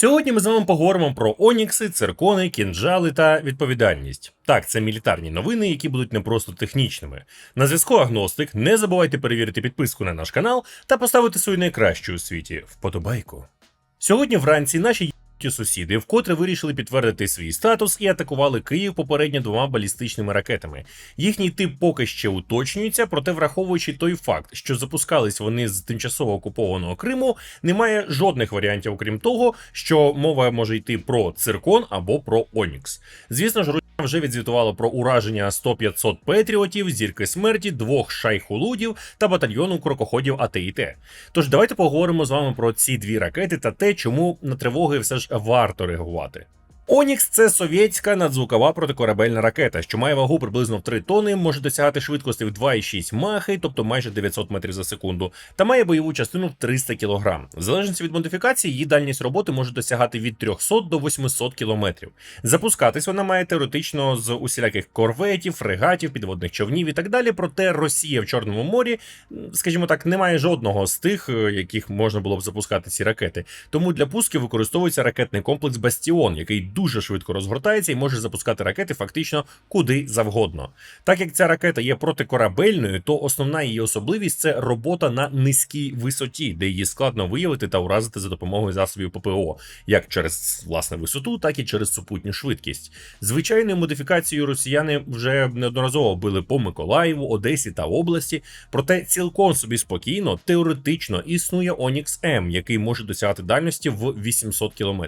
Сьогодні ми з вами поговоримо про онікси, циркони, кінжали та відповідальність. Так, це мілітарні новини, які будуть не просто технічними. На зв'язку Агностик. Не забувайте перевірити підписку на наш канал та поставити свою найкращу у світі вподобайку. Сьогодні вранці наші ті сусіди вкотре вирішили підтвердити свій статус і атакували Київ попередньо двома балістичними ракетами. Їхній тип поки ще уточнюється, проте враховуючи той факт, що запускались вони з тимчасово окупованого Криму, немає жодних варіантів, окрім того, що мова може йти про циркон або про Онікс. Звісно ж, вже відзвітувало про ураження 100-500 петріотів, зірки смерті, двох шайхулудів та батальйону крокоходів АТІТ. Тож давайте поговоримо з вами про ці дві ракети та те, чому на тривоги все ж варто реагувати. Онікс це совєтська надзвукова протикорабельна ракета, що має вагу приблизно в 3 тони, може досягати швидкості в 2,6 махи, тобто майже 900 метрів за секунду, та має бойову частину в 300 кг. В залежності від модифікації, її дальність роботи може досягати від 300 до 800 км. Запускатись вона має теоретично з усіляких корветів, фрегатів, підводних човнів і так далі. Проте Росія в Чорному морі, скажімо так, не має жодного з тих, е, яких можна було б запускати ці ракети. Тому для пусків використовується ракетний комплекс Бастіон, який дуже швидко розгортається і може запускати ракети фактично куди завгодно. Так як ця ракета є протикорабельною, то основна її особливість це робота на низькій висоті, де її складно виявити та уразити за допомогою засобів ППО, як через власне висоту, так і через супутню швидкість. Звичайною модифікацією росіяни вже неодноразово били по Миколаєву, Одесі та області, проте цілком собі спокійно, теоретично існує Онікс М, який може досягати дальності в 800 км.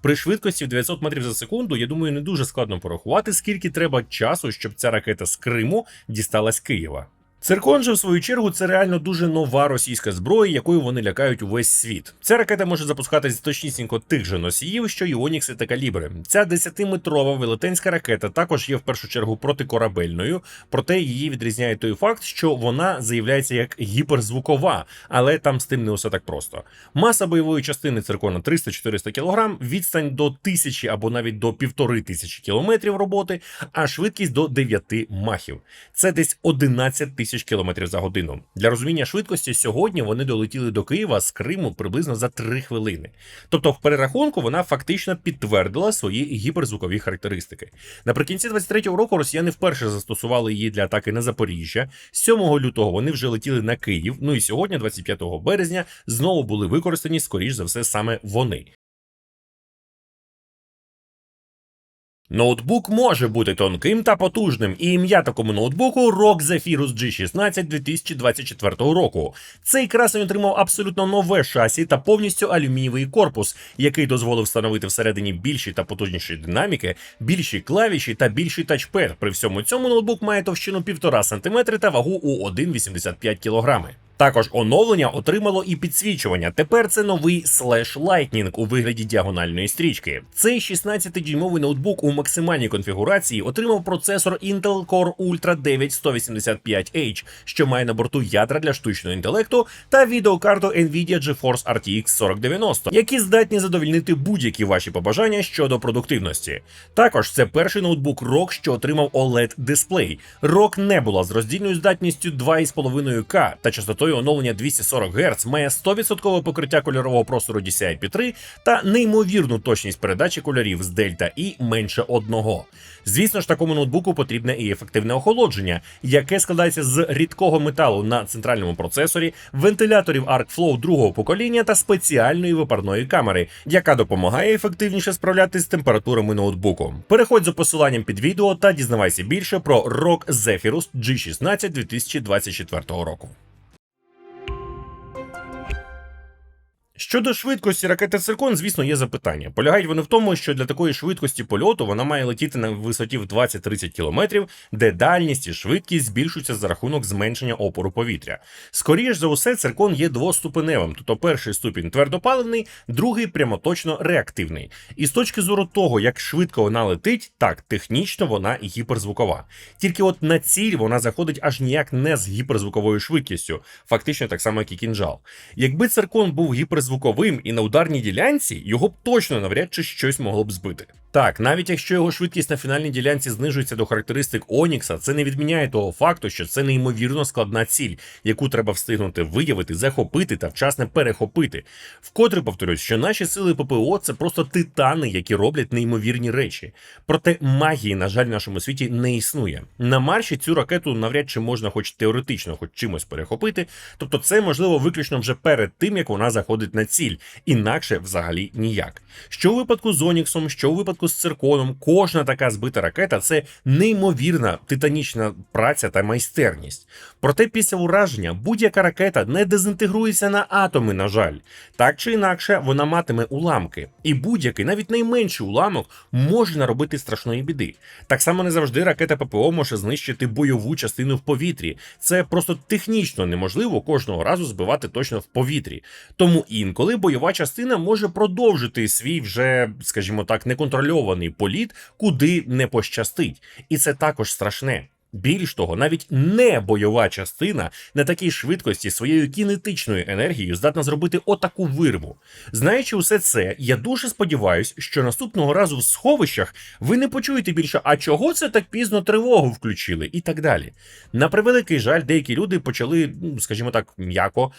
При швидкості в 900 метрів за секунду, я думаю, не дуже складно порахувати, скільки треба часу, щоб ця ракета з Криму дісталась Києва. Циркон же, в свою чергу, це реально дуже нова російська зброя, якою вони лякають увесь світ. Ця ракета може запускатись точнісінько тих же носіїв, що й Онікси та калібри. Ця 10-метрова велетенська ракета також є в першу чергу протикорабельною, проте її відрізняє той факт, що вона заявляється як гіперзвукова, але там з тим не усе так просто. Маса бойової частини циркона 300-400 кг, відстань до 1000 або навіть до 1500 км роботи, а швидкість до 9 махів. Це десь 11 тисяч км за годину. Для розуміння швидкості сьогодні вони долетіли до Києва з Криму приблизно за 3 хвилини. Тобто, в перерахунку вона фактично підтвердила свої гіперзвукові характеристики. Наприкінці 23-го року росіяни вперше застосували її для атаки на Запоріжжя. 7 лютого вони вже летіли на Київ. Ну і сьогодні, 25 березня, знову були використані, скоріш за все, саме вони. Ноутбук може бути тонким та потужним, і ім'я такому ноутбуку ROG Zephyrus G16 2024 року. Цей красень отримав абсолютно нове шасі та повністю алюмінієвий корпус, який дозволив встановити всередині більші та потужніші динаміки, більші клавіші та більший тачпед. При всьому цьому ноутбук має товщину 1,5 см та вагу у 1,85 кг. Також оновлення отримало і підсвічування. Тепер це новий Slash Lightning у вигляді діагональної стрічки. Цей 16-дюймовий ноутбук у максимальній конфігурації отримав процесор Intel Core Ultra 9 185H, що має на борту ядра для штучного інтелекту та відеокарту Nvidia GeForce RTX 4090, які здатні задовільнити будь-які ваші побажання щодо продуктивності. Також це перший ноутбук ROG, що отримав oled дисплей. ROG не була з роздільною здатністю 2,5К та частотою оновлення 240 Гц, має 100% покриття кольорового простору DCI-P3 та неймовірну точність передачі кольорів з Delta І менше одного. Звісно ж, такому ноутбуку потрібне і ефективне охолодження, яке складається з рідкого металу на центральному процесорі, вентиляторів ArcFlow другого покоління та спеціальної випарної камери, яка допомагає ефективніше справлятися з температурами ноутбуку. Переходь за посиланням під відео та дізнавайся більше про ROG Zephyrus G16 2024 року. Щодо швидкості ракети Циркон, звісно, є запитання. Полягають вони в тому, що для такої швидкості польоту вона має летіти на висоті в 20-30 км, де дальність і швидкість збільшуються за рахунок зменшення опору повітря. Скоріше за усе, циркон є двоступеневим, тобто перший ступінь твердопаливний, другий прямоточно реактивний. І з точки зору того, як швидко вона летить, так технічно вона гіперзвукова. Тільки от на ціль вона заходить аж ніяк не з гіперзвуковою швидкістю, фактично так само, як і кінжал. Якби циркон був гіперзвуковим, звуковим і на ударній ділянці його б точно навряд чи щось могло б збити. Так, навіть якщо його швидкість на фінальній ділянці знижується до характеристик Онікса, це не відміняє того факту, що це неймовірно складна ціль, яку треба встигнути виявити, захопити та вчасно перехопити. Вкотре повторюсь, що наші сили ППО це просто титани, які роблять неймовірні речі. Проте магії, на жаль, в нашому світі не існує. На марші цю ракету навряд чи можна, хоч теоретично, хоч чимось перехопити. Тобто, це можливо виключно вже перед тим, як вона заходить на ціль, інакше взагалі ніяк. Що у випадку з Оніксом, що у випадку з цирконом, кожна така збита ракета це неймовірна титанічна праця та майстерність. Проте після ураження будь-яка ракета не дезінтегрується на атоми, на жаль. Так чи інакше, вона матиме уламки, і будь-який, навіть найменший уламок, може наробити страшної біди. Так само не завжди ракета ППО може знищити бойову частину в повітрі. Це просто технічно неможливо кожного разу збивати точно в повітрі. Тому інколи бойова частина може продовжити свій вже, скажімо так, неконтрольований політ, куди не пощастить. І це також страшне. Більш того, навіть не бойова частина на такій швидкості своєю кінетичною енергією здатна зробити отаку вирву. Знаючи усе це, я дуже сподіваюся, що наступного разу в сховищах ви не почуєте більше, а чого це так пізно тривогу включили, і так далі. На превеликий жаль, деякі люди почали, ну, скажімо так, м'яко.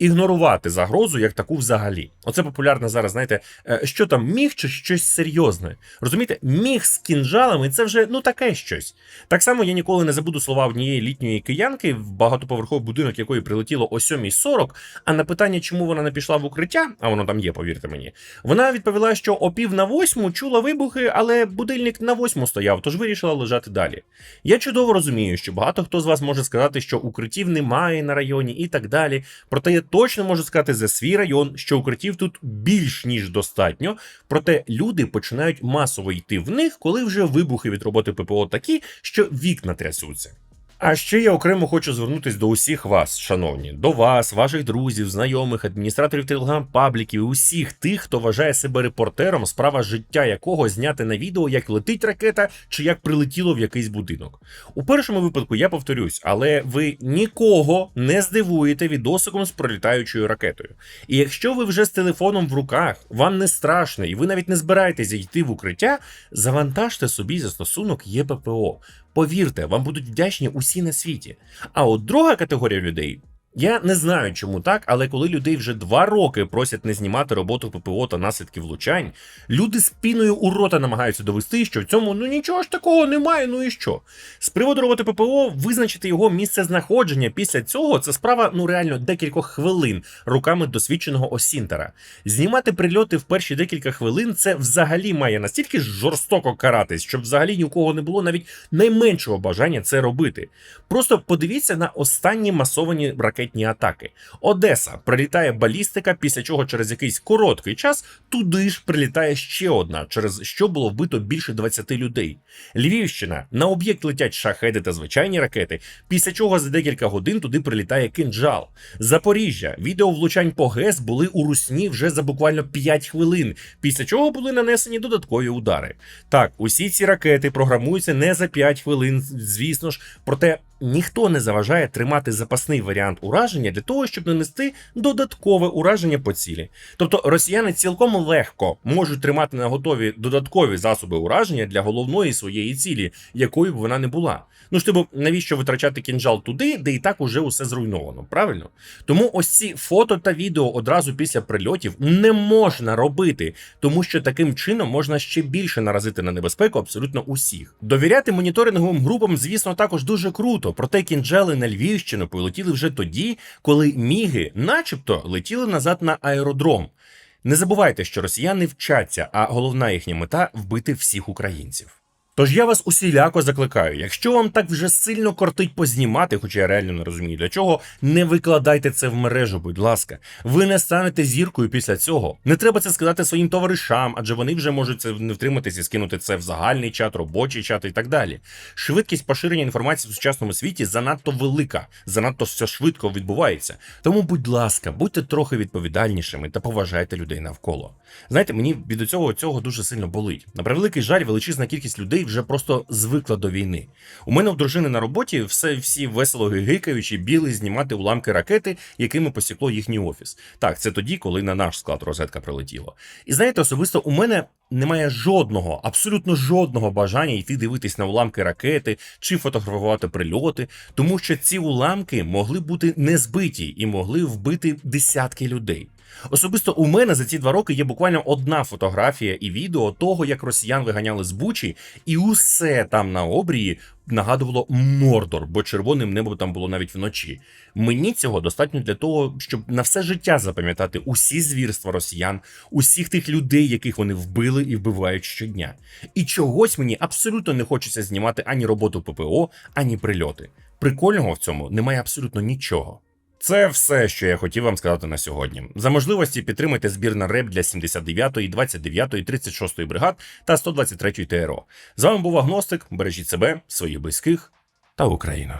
Ігнорувати загрозу як таку взагалі. Оце популярно зараз, знаєте, е, що там міг чи щось серйозне. Розумієте, міг з кінжалами це вже ну таке щось. Так само я ніколи не забуду слова однієї літньої киянки, в багатоповерховий будинок якої прилетіло о 7.40, а на питання, чому вона не пішла в укриття, а воно там є, повірте мені, вона відповіла, що о пів на восьму чула вибухи, але будильник на восьму стояв, тож вирішила лежати далі. Я чудово розумію, що багато хто з вас може сказати, що укриттів немає на районі і так далі. Проте точно можу сказати за свій район, що укриттів тут більш ніж достатньо. Проте люди починають масово йти в них, коли вже вибухи від роботи ППО такі, що вікна трясуться. А ще я окремо хочу звернутися до усіх вас, шановні, до вас, ваших друзів, знайомих, адміністраторів телеграм-пабліків, усіх тих, хто вважає себе репортером, справа життя якого зняти на відео, як летить ракета чи як прилетіло в якийсь будинок. У першому випадку я повторюсь, але ви нікого не здивуєте відосиком з пролітаючою ракетою. І якщо ви вже з телефоном в руках, вам не страшно, і ви навіть не збираєтеся йти в укриття, завантажте собі застосунок ЄППО. Повірте, вам будуть вдячні усі на світі. А от друга категорія людей. Я не знаю, чому так, але коли людей вже два роки просять не знімати роботу ППО та наслідки влучань, люди з піною у рота намагаються довести, що в цьому ну нічого ж такого немає, ну і що. З приводу роботи ППО визначити його місце знаходження після цього це справа ну реально декількох хвилин руками досвідченого осінтера. Знімати прильоти в перші декілька хвилин це взагалі має настільки жорстоко каратись, щоб взагалі ні у кого не було навіть найменшого бажання це робити. Просто подивіться на останні масовані ракетні атаки. Одеса прилітає балістика, після чого через якийсь короткий час туди ж прилітає ще одна, через що було вбито більше 20 людей. Львівщина на об'єкт летять шахеди та звичайні ракети, після чого за декілька годин туди прилітає кинджал. Запоріжжя відео влучань по ГЕС були у русні вже за буквально 5 хвилин, після чого були нанесені додаткові удари. Так, усі ці ракети програмуються не за 5 хвилин, звісно ж, проте ніхто не заважає тримати запасний варіант ураження для того, щоб нанести додаткове ураження по цілі. Тобто росіяни цілком легко можуть тримати на готові додаткові засоби ураження для головної своєї цілі, якою б вона не була. Ну ж типу, навіщо витрачати кінжал туди, де і так уже усе зруйновано, правильно? Тому ось ці фото та відео одразу після прильотів не можна робити, тому що таким чином можна ще більше наразити на небезпеку абсолютно усіх. Довіряти моніторинговим групам, звісно, також дуже круто. Проте кінжали на Львівщину полетіли вже тоді, коли міги, начебто, летіли назад на аеродром. Не забувайте, що росіяни вчаться, а головна їхня мета вбити всіх українців. Тож я вас усіляко закликаю, якщо вам так вже сильно кортить познімати, хоча я реально не розумію для чого, не викладайте це в мережу, будь ласка. Ви не станете зіркою після цього. Не треба це сказати своїм товаришам, адже вони вже можуть це не втриматися і скинути це в загальний чат, робочий чат і так далі. Швидкість поширення інформації в сучасному світі занадто велика, занадто все швидко відбувається. Тому, будь ласка, будьте трохи відповідальнішими та поважайте людей навколо. Знаєте, мені від цього цього дуже сильно болить. На превеликий жаль, величезна кількість людей вже просто звикла до війни. У мене у дружини на роботі все всі весело гикаючи, біли знімати уламки ракети, якими посікло їхній офіс. Так, це тоді, коли на наш склад розетка прилетіла. І знаєте, особисто у мене немає жодного, абсолютно жодного бажання йти дивитись на уламки ракети чи фотографувати прильоти, тому що ці уламки могли бути не збиті і могли вбити десятки людей. Особисто у мене за ці два роки є буквально одна фотографія і відео того, як росіян виганяли з Бучі, і усе там на обрії нагадувало Мордор, бо червоним небо там було навіть вночі. Мені цього достатньо для того, щоб на все життя запам'ятати усі звірства росіян, усіх тих людей, яких вони вбили і вбивають щодня. І чогось мені абсолютно не хочеться знімати ані роботу ППО, ані прильоти. Прикольного в цьому немає абсолютно нічого. Це все, що я хотів вам сказати на сьогодні. За можливості підтримайте збір на реп для 79-ї, 29-ї, 36-ї бригад та 123-ї ТРО. З вами був Агностик. Бережіть себе, своїх близьких та Україну.